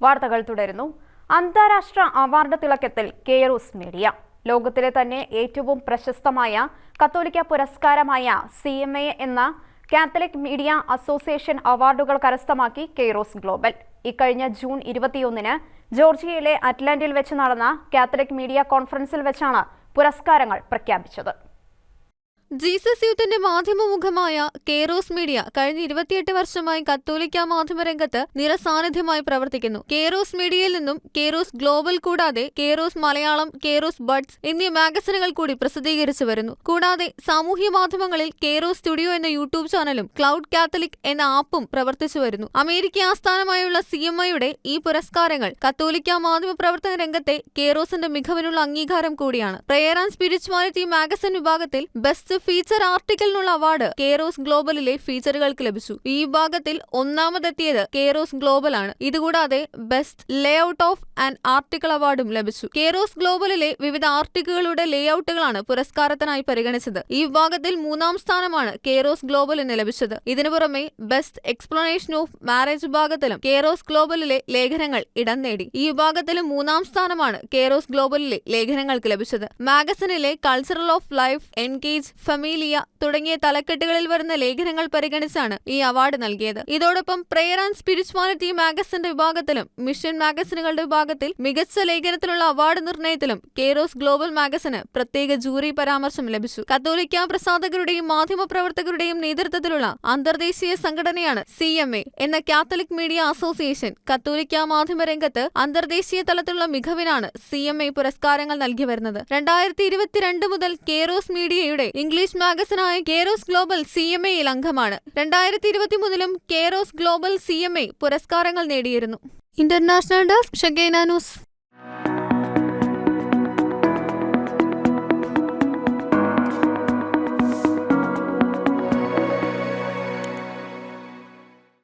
വാർത്തകൾ തുടരുന്നു. അന്താരാഷ്ട്ര അവാർഡ് തിളക്കത്തിൽ കെയറൂസ് മീഡിയ ലോകത്തിലെ തന്നെ ഏറ്റവും പ്രശസ്തമായ കത്തോലിക്ക പുരസ്കാരമായ സി എം എ എന്ന കാത്തലിക് മീഡിയ അസോസിയേഷൻ അവാർഡുകൾ കരസ്ഥമാക്കി കെയ്റോസ് ഗ്ലോബൽ. ഇക്കഴിഞ്ഞ ജൂൺ ഇരുപത്തിയൊന്നിന് ജോർജിയയിലെ അറ്റ്ലാന്റിൽ വെച്ച് നടന്ന കാത്തലിക് മീഡിയ കോൺഫറൻസിൽ വെച്ചാണ് പുരസ്കാരങ്ങൾ പ്രഖ്യാപിച്ചത്. ജീസസ് യൂത്തിന്റെ മാധ്യമമുഖമായ കേറോസ് മീഡിയ കഴിഞ്ഞ ഇരുപത്തിയെട്ട് വർഷമായി കത്തോലിക്ക മാധ്യമരംഗത്ത് നിറസാന്നിധ്യമായി പ്രവർത്തിക്കുന്നു. കേറോസ് മീഡിയയിൽ നിന്നും കേറോസ് ഗ്ലോബൽ കൂടാതെ കേറോസ് മലയാളം കേറോസ് ബഡ്സ് എന്നീ മാഗസിനുകൾ കൂടി പ്രസിദ്ധീകരിച്ചു വരുന്നു. കൂടാതെ സാമൂഹ്യ മാധ്യമങ്ങളിൽ കേറോസ് സ്റ്റുഡിയോ എന്ന യൂട്യൂബ് ചാനലും ക്ലൗഡ് കാത്തലിക് എന്ന ആപ്പും പ്രവർത്തിച്ചു വരുന്നു. അമേരിക്ക ആസ്ഥാനമായുള്ള സി എം ഐയുടെ ഈ പുരസ്കാരങ്ങൾ കത്തോലിക്ക മാധ്യമ പ്രവർത്തന രംഗത്തെ കേറോസിന്റെ മികവിനുള്ള അംഗീകാരം കൂടിയാണ്. പ്രയർ ആൻഡ് സ്പിരിച്വാലിറ്റി മാഗസിൻ വിഭാഗത്തിൽ ബെസ്റ്റ് ഫീച്ചർ ആർട്ടിക്കലിനുള്ള അവാർഡ് കേറോസ് ഗ്ലോബലിലെ ഫീച്ചറുകൾക്ക് ലഭിച്ചു. ഈ വിഭാഗത്തിൽ ഒന്നാമതെത്തിയത് കേറോസ് ഗ്ലോബൽ ആണ്. ഇതുകൂടാതെ best layout of and article അവാർഡും ലഭിച്ചു. കേറോസ് ഗ്ലോബലിലെ വിവിധ ആർട്ടിക്കിളുകളുടെ ലേ ഔട്ടുകളാണ് പുരസ്കാരത്തിനായി പരിഗണിച്ചത്. ഈ വിഭാഗത്തിൽ മൂന്നാം സ്ഥാനമാണ് കേറോസ് ഗ്ലോബലിന് ലഭിച്ചത്. ഇതിനു പുറമെ ബെസ്റ്റ് എക്സ്പ്ലനേഷൻ ഓഫ് മാരേജ് വിഭാഗത്തിലും കേറോസ് ഗ്ലോബലിലെ ലേഖനങ്ങൾ ഇടം നേടി. ഈ വിഭാഗത്തിലും മൂന്നാം സ്ഥാനമാണ് കേറോസ് ഗ്ലോബലിലെ ലേഖനങ്ങൾക്ക് ലഭിച്ചത്. മാഗസിനിലെ cultural of life engage Familia തുടങ്ങിയ തലക്കെട്ടുകളിൽ വരുന്ന ലേഖനങ്ങൾ പരിഗണിച്ചാണ് ഈ അവാർഡ് നൽകിയത്. ഇതോടൊപ്പം പ്രെയർ ആൻഡ് സ്പിരിച്വാലിറ്റി മാഗസിന്റെ വിഭാഗത്തിലും മിഷൻ മാഗസിനുകളുടെ വിഭാഗത്തിൽ മികച്ച ലേഖനത്തിനുള്ള അവാർഡ് നിർണയത്തിലും കേറോസ് ഗ്ലോബൽ മാഗസിന് പ്രത്യേക ജൂറി പരാമർശം ലഭിച്ചു. കത്തോലിക്ക പ്രസാധകരുടെയും മാധ്യമപ്രവർത്തകരുടെയും നേതൃത്വത്തിലുള്ള അന്തർദേശീയ സംഘടനയാണ് സി എം എ എന്ന കാത്തലിക് മീഡിയ അസോസിയേഷൻ കത്തോലിക്ക മാധ്യമ രംഗത്ത് അന്തർദേശീയ തലത്തിലുള്ള മികവിനാണ് സി എം എ പുരസ്കാരങ്ങൾ നൽകി വരുന്നത്. രണ്ടായിരത്തി ഇരുപത്തിരണ്ട് മുതൽ കേറോസ് മീഡിയയുടെ ഇംഗ്ലീഷ് മാഗസിനായ കേറോസ് ഗ്ലോബൽ സി എം എയിൽ അംഗമാണ്. രണ്ടായിരത്തി ഇരുപത്തി മൂന്നിലും Kairos global C M A പുരസ്കാരങ്ങൾ നേടിയിരുന്നു. ഇന്റർനാഷണൽ ഡെസ്ക് ഷഗേന ന്യൂസ്.